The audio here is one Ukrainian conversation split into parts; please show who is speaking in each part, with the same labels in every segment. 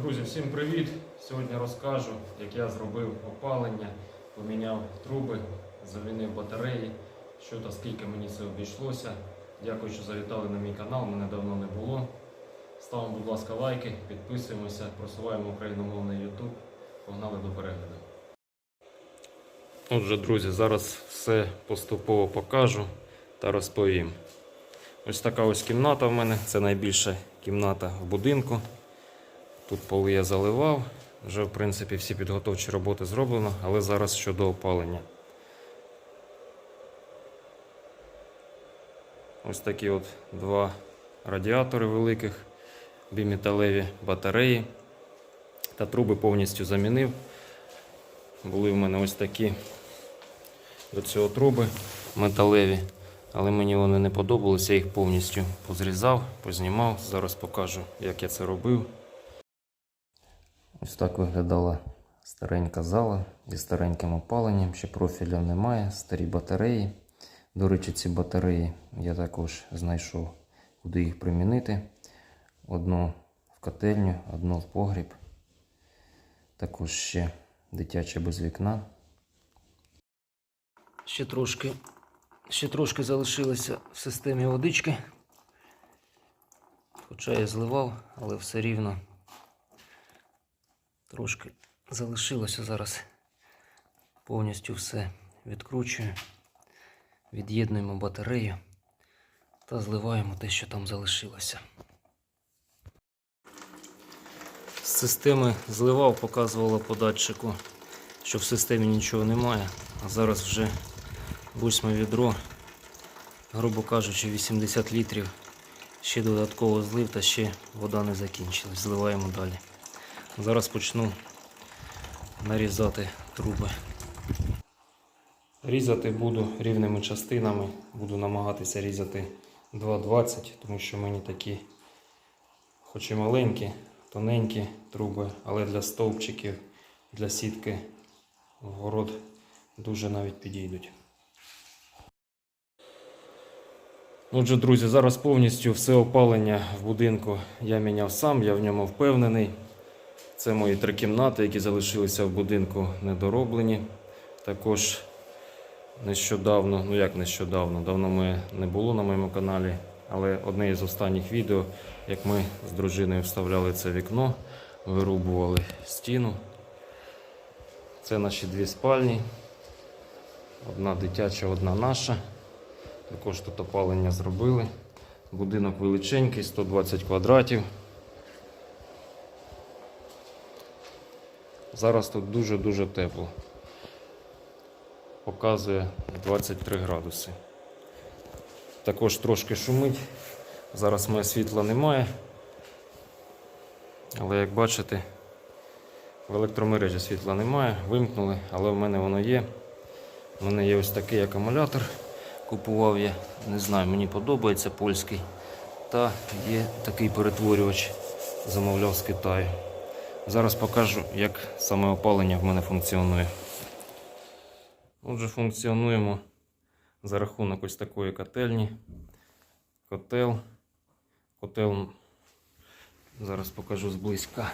Speaker 1: Друзі, всім привіт! Сьогодні розкажу, як я зробив опалення, поміняв труби, замінив батареї, що та скільки мені це обійшлося. Дякую, що завітали на мій канал, мене давно не було. Ставимо, будь ласка, лайки, підписуємося, просуваємо україномовний YouTube. Погнали до перегляду. Отже, друзі, зараз все поступово покажу та розповім. Ось така ось кімната в мене, це найбільша кімната в будинку. Тут поли я заливав, вже в принципі всі підготовчі роботи зроблено, але зараз щодо опалення. Ось такі от два радіатори великих, біметалеві батареї та труби повністю замінив. Були в мене ось такі до цього труби металеві, але мені вони не подобалися, я їх повністю позрізав, познімав. Зараз покажу, як я це робив. Ось так виглядала старенька зала зі стареньким опаленням, ще профіля немає, старі батареї. До речі, ці батареї я також знайшов, куди їх примінити. Одну в котельню, одну в погріб. Також ще дитяче без вікна. Ще трошки, ще трошки залишилося в системі водички. Хоча я зливав, але все рівно Трошки залишилося зараз. Повністю все відкручую, від'єднуємо батарею та зливаємо те, що там залишилося. З системи зливав, показувало по датчику, що в системі нічого немає, а зараз вже восьме відро, грубо кажучи, 80 літрів. Ще додатково злив та ще вода не закінчилась. Зливаємо далі. Зараз почну нарізати труби. Різати буду рівними частинами. Буду намагатися різати 2,20, тому що мені такі, хоч і маленькі, тоненькі труби, але для стовпчиків, для сітки в город дуже навіть підійдуть. Отже, друзі, зараз повністю все опалення в будинку я міняв сам, я в ньому впевнений. Це мої три кімнати, які залишилися в будинку недороблені. Також нещодавно, ну як нещодавно, давно ми не було на моєму каналі, але одне із останніх відео, як ми з дружиною вставляли це вікно, вирубували стіну. Це наші дві спальні. Одна дитяча, одна наша. Також тут опалення зробили. Будинок величенький, 120 квадратів. Зараз тут дуже-дуже тепло. Показує 23 градуси. Також трошки шумить. Зараз моє світла немає. Але як бачите, в електромережі світла немає, вимкнули, але в мене воно є. У мене є ось такий акумулятор. Купував я, не знаю, мені подобається польський. Та є такий перетворювач, замовляв з Китаю. Зараз покажу, як саме опалення в мене функціонує. Отже, функціонуємо за рахунок ось такої котельні. Котел. Котел зараз покажу зблизька.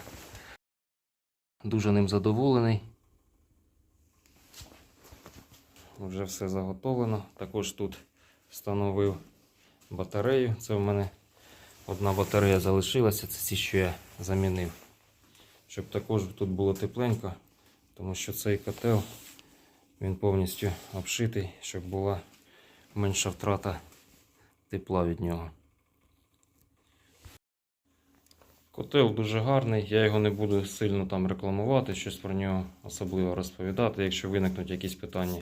Speaker 1: Дуже ним задоволений. Вже все заготовлено. Також тут встановив батарею. Це в мене одна батарея залишилася, це ті, що я замінив щоб також тут було тепленько, тому що цей котел він повністю обшитий, щоб була менша втрата тепла від нього. Котел дуже гарний, я його не буду сильно там рекламувати, щось про нього особливо розповідати. Якщо виникнуть якісь питання,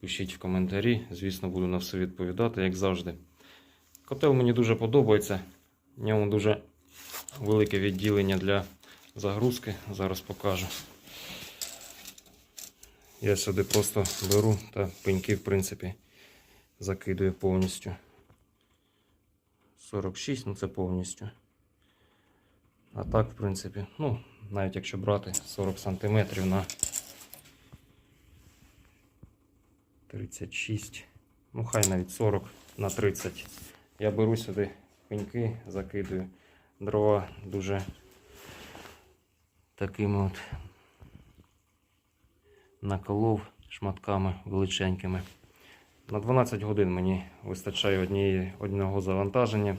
Speaker 1: пишіть в коментарі. Звісно, буду на все відповідати, як завжди. Котел мені дуже подобається. В ньому дуже велике відділення для загрузки. Зараз покажу. Я сюди просто беру та пеньки, в принципі, закидую повністю. 46, ну це повністю. А так, в принципі, ну, навіть якщо брати 40 см на 36, ну хай навіть 40 на 30. Я беру сюди пеньки, закидую. Дрова дуже такими от наколов шматками величенькими. На 12 годин мені вистачає однієї, одного завантаження.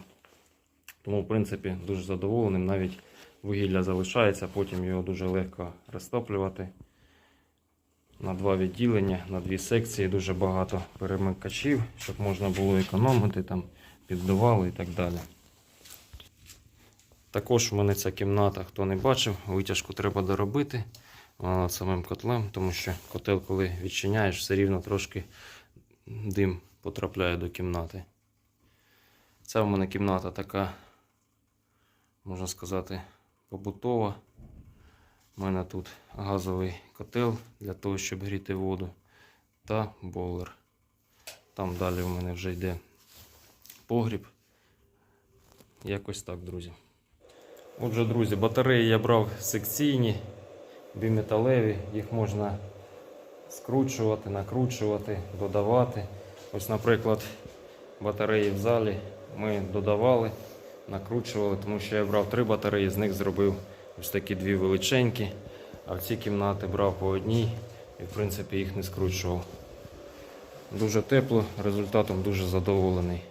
Speaker 1: Тому, в принципі, дуже задоволеним. Навіть вугілля залишається, потім його дуже легко розтоплювати. На два відділення, на дві секції, дуже багато перемикачів, щоб можна було економити, там, піддували і так далі. Також у мене ця кімната, хто не бачив, витяжку треба доробити над самим котлем, тому що котел, коли відчиняєш, все рівно трошки дим потрапляє до кімнати. Ця в мене кімната така, можна сказати, побутова. У мене тут газовий котел для того, щоб гріти воду та бойлер. Там далі у мене вже йде погріб. Якось так, друзі. Отже, друзі, батареї я брав секційні, біметалеві, їх можна скручувати, накручувати, додавати. Ось, наприклад, батареї в залі ми додавали, накручували, тому що я брав три батареї, з них зробив ось такі дві величенькі, а в ці кімнати брав по одній і в принципі їх не скручував. Дуже тепло, результатом дуже задоволений.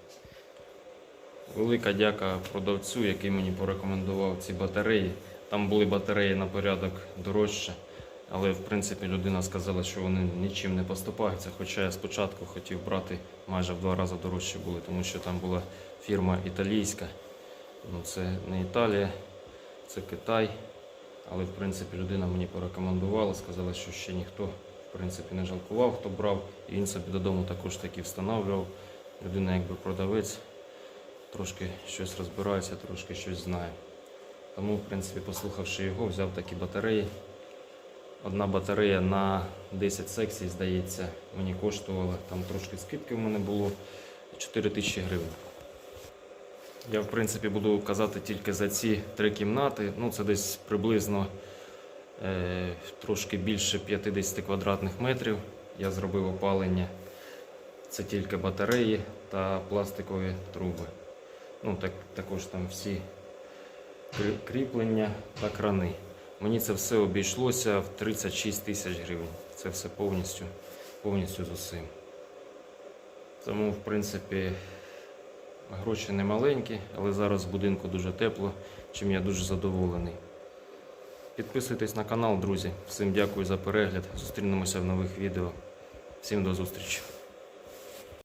Speaker 1: Велика дяка продавцю, який мені порекомендував ці батареї. Там були батареї на порядок дорожче, але в принципі людина сказала, що вони нічим не поступаються. Хоча я спочатку хотів брати майже в два рази дорожче були, тому що там була фірма італійська. Ну, це не Італія, це Китай. Але в принципі людина мені порекомендувала, сказала, що ще ніхто в принципі не жалкував, хто брав. І він собі додому також таки встановлював. Людина якби продавець трошки щось розбирається, трошки щось знає. Тому, в принципі, послухавши його, взяв такі батареї. Одна батарея на 10 секцій, здається, мені коштувала, там трошки скидки в мене було 4 тисячі гривень. Я, в принципі, буду казати тільки за ці три кімнати. Ну, це десь приблизно е, трошки більше 50 квадратних метрів. Я зробив опалення. Це тільки батареї та пластикові труби. Ну, так, також там всі крі- кріплення та крани. Мені це все обійшлося в 36 тисяч гривень. Це все повністю, повністю з усім. Тому, в принципі, гроші не маленькі, але зараз в будинку дуже тепло, чим я дуже задоволений. Підписуйтесь на канал, друзі. Всім дякую за перегляд. Зустрінемося в нових відео. Всім до зустрічі.